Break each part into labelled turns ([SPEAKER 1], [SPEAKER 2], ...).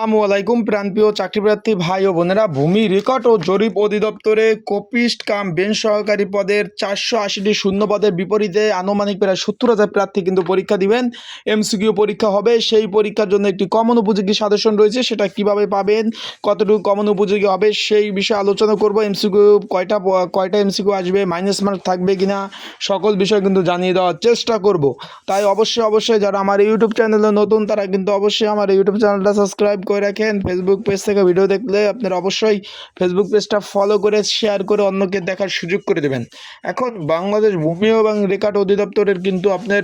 [SPEAKER 1] আসসালামু আলাইকুম, প্রাণপ্রিয় চাকরিপ্রার্থী ভাই ও বোনেরা। ভূমি রেকর্ড ও জরিপ অধিদপ্তরে কপিস্ট কাম বেঞ্চ সহকারী পদের চারশো আশিটি শূন্য পদের বিপরীতে আনুমানিক প্রায় সত্তর হাজার প্রার্থী কিন্তু পরীক্ষা দিবেন। এমসিকিউ পরীক্ষা হবে, সেই পরীক্ষার জন্য একটি কমন উপযোগী সাজেশন রয়েছে, সেটা কীভাবে পাবেন, কতটুকু কমন উপযোগী হবে, সেই বিষয়ে আলোচনা করব। এমসিকিউ কয়টা কয়টা এমসিকিউ আসবে মাইনাস মার্ক থাকবে কিনা, সকল বিষয় কিন্তু জানিয়ে দেওয়ার চেষ্টা করব। তাই অবশ্যই অবশ্যই যারা আমার ইউটিউব চ্যানেলে নতুন, তারা কিন্তু অবশ্যই আমার ইউটিউব চ্যানেলটা সাবস্ক্রাইব করে রাখেন। ফেসবুক পেজ থেকে ভিডিও দেখলে আপনারা অবশ্যই ফেসবুক পেজটা ফলো করে শেয়ার করে অন্যকে দেখার সুযোগ করে দেবেন। এখন বাংলাদেশ ভূমি এবং রেকর্ড অধিদপ্তরের কিন্তু আপনার,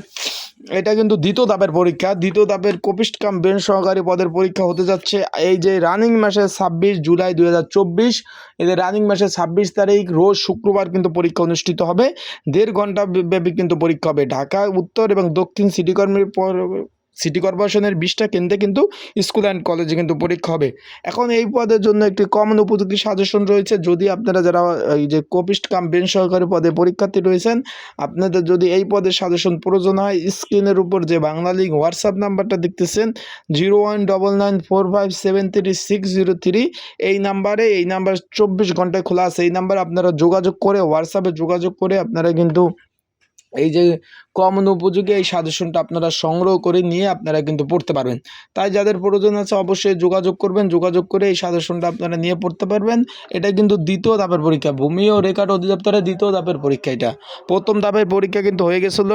[SPEAKER 1] এটা কিন্তু দ্বিতীয় ধাপের পরীক্ষা। দ্বিতীয় ধাপের কপিস্ট কাম বেঞ্চ সহকারী পদের পরীক্ষা হতে যাচ্ছে। এই যে রানিং মাসে ছাব্বিশ জুলাই দুই হাজার চব্বিশ এদের রানিং মাসে ছাব্বিশ তারিখ, রোজ শুক্রবার কিন্তু পরীক্ষা অনুষ্ঠিত হবে। দেড় ঘণ্টা ব্যাপী কিন্তু পরীক্ষা হবে। ঢাকা, উত্তর এবং দক্ষিণ সিটি কর্মের সিটি কর্পোরেশনের বিশটা কেন্দ্রে কিন্তু স্কুল অ্যান্ড কলেজে কিন্তু পরীক্ষা হবে। এখন এই পদের জন্য একটি কমন উপযোগী সাজেশন রয়েছে। যদি আপনারা যারা, এই যে কপিস্ট কাম বেঞ্চ সহকারী পদে পরীক্ষার্থী রয়েছেন, আপনাদের যদি এই পদের সাজেশন প্রয়োজন হয় স্ক্রিনের উপর যে বাংলা লিঙ্ক হোয়াটসঅ্যাপ নাম্বারটা দেখতেছেন zero one double nine four five seven three six zero three এই নাম্বারে, এই নাম্বার চব্বিশ ঘন্টায় খোলা আছে। এই নাম্বারে আপনারা যোগাযোগ করে হোয়াটসঅ্যাপে যোগাযোগ করে আপনারা কিন্তু এই যে কমন উপযোগী এই সাজেশনটা আপনারা সংগ্রহ করে নিয়ে আপনারা কিন্তু পড়তে পারবেন। তাই যাদের প্রয়োজন আছে অবশ্যই যোগাযোগ করবেন, যোগাযোগ করে এই সাজেশনটা আপনারা নিয়ে পড়তে পারবেন। এটা কিন্তু দ্বিতীয় ধাপের পরীক্ষা, ভূমি ও রেকর্ড অধিদপ্তরের দ্বিতীয় ধাপের পরীক্ষা এটা। প্রথম ধাপের পরীক্ষা কিন্তু হয়ে গেছিল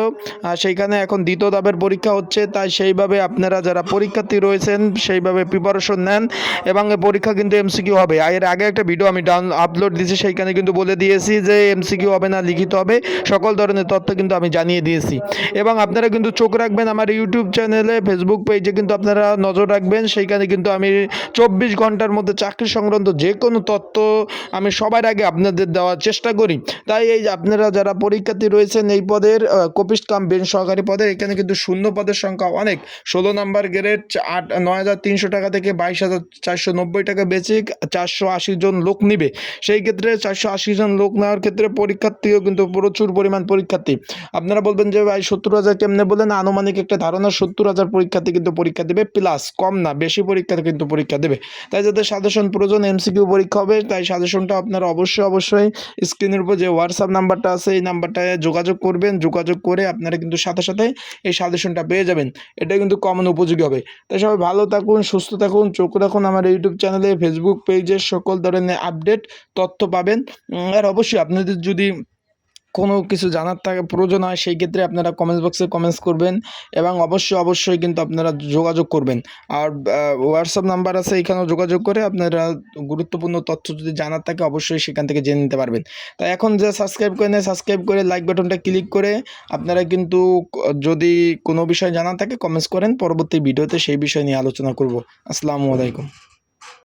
[SPEAKER 1] সেইখানে এখন দ্বিতীয় ধাপের পরীক্ষা হচ্ছে, তাই সেইভাবে আপনারা যারা পরীক্ষার্থী রয়েছেন, সেইভাবে প্রিপারেশন নেন এবং পরীক্ষা কিন্তু এমসিকিউ হবে। এর আগে একটা ভিডিও আমি ডাউন আপলোড দিয়েছি, সেইখানে কিন্তু বলে দিয়েছি যে এমসিকিউ হবে না, লিখিত হবে। সকল ধরনের তথ্য কিন্তু আমি জানিয়ে দিয়েছি। এবং আপনারা কিন্তু চোখ রাখবেন আমার ইউটিউব চ্যানেলে ফেসবুক পেজে কিন্তু আপনারা নজর রাখবেন। সেইখানে কিন্তু আমি চব্বিশ ঘণ্টার মধ্যে চাকরি সংক্রান্ত যে কোনো তথ্য আমি সবার আগে আপনাদের দেওয়ার চেষ্টা করি। তাই এই আপনারা যারা পরীক্ষার্থী রয়েছেন এই পদের কপিস্ট কাম বেঞ্চ সহকারী পদের, এখানে কিন্তু শূন্য পদের সংখ্যা অনেক। ষোলো নাম্বার গ্রেড, আট, নয় হাজার তিনশো টাকা থেকে বাইশ হাজার চারশো নব্বই টাকা বেসিক, চারশো আশি জন লোক নিবে। সেই ক্ষেত্রে চারশো আশি জন লোক নেওয়ার ক্ষেত্রে পরীক্ষার্থীও কিন্তু প্রচুর পরিমাণ পরীক্ষার্থী। আপনারা বলবেন যে ভাই সত্তর হাজার কেমনে বলেন আনুমানিক একটা ধারণা সত্তর হাজার পরীক্ষার্থী কিন্তু পরীক্ষা দেবে প্লাস কম না, বেশি পরীক্ষাতে কিন্তু পরীক্ষা দেবে। তাই যাদের সাজেশন প্রয়োজন এমসিকিউ পরীক্ষা হবে, তাই সাজেশনটা আপনারা অবশ্যই অবশ্যই স্ক্রিনের উপর যে হোয়াটসঅ্যাপ নাম্বারটা আছে, এই নাম্বারটায় যোগাযোগ করবেন। যোগাযোগ করে আপনারা কিন্তু সাথে সাথে এই সাজেশনটা পেয়ে যাবেন। এটা কিন্তু কমন উপযোগী হবে। তাই সবাই ভালো থাকুন, সুস্থ থাকুন, চোখ রাখুন আমার ইউটিউব চ্যানেলে ফেসবুক পেজে সকল ধরনের আপডেট তথ্য পাবেন। আর অবশ্যই আপনাদের যদি কোনো কিছু জানার থাকে প্রয়োজন হয়, সেই ক্ষেত্রে আপনারা কমেন্টস বক্সে কমেন্টস করবেন এবং অবশ্যই অবশ্যই কিন্তু আপনারা যোগাযোগ করবেন। আর হোয়াটসঅ্যাপ নাম্বার আছে, এখানেও যোগাযোগ করে আপনারা গুরুত্বপূর্ণ তথ্য যদি জানার থাকে, অবশ্যই সেখান থেকে জেনে নিতে পারবেন। তাই এখন যে সাবস্ক্রাইব করে নেয় সাবস্ক্রাইব করে লাইক বাটনটা ক্লিক করে আপনারা কিন্তু যদি কোনো বিষয় জানা থাকে কমেন্টস করেন, পরবর্তী ভিডিওতে সেই বিষয় নিয়ে আলোচনা করব। আসসালামু আলাইকুম।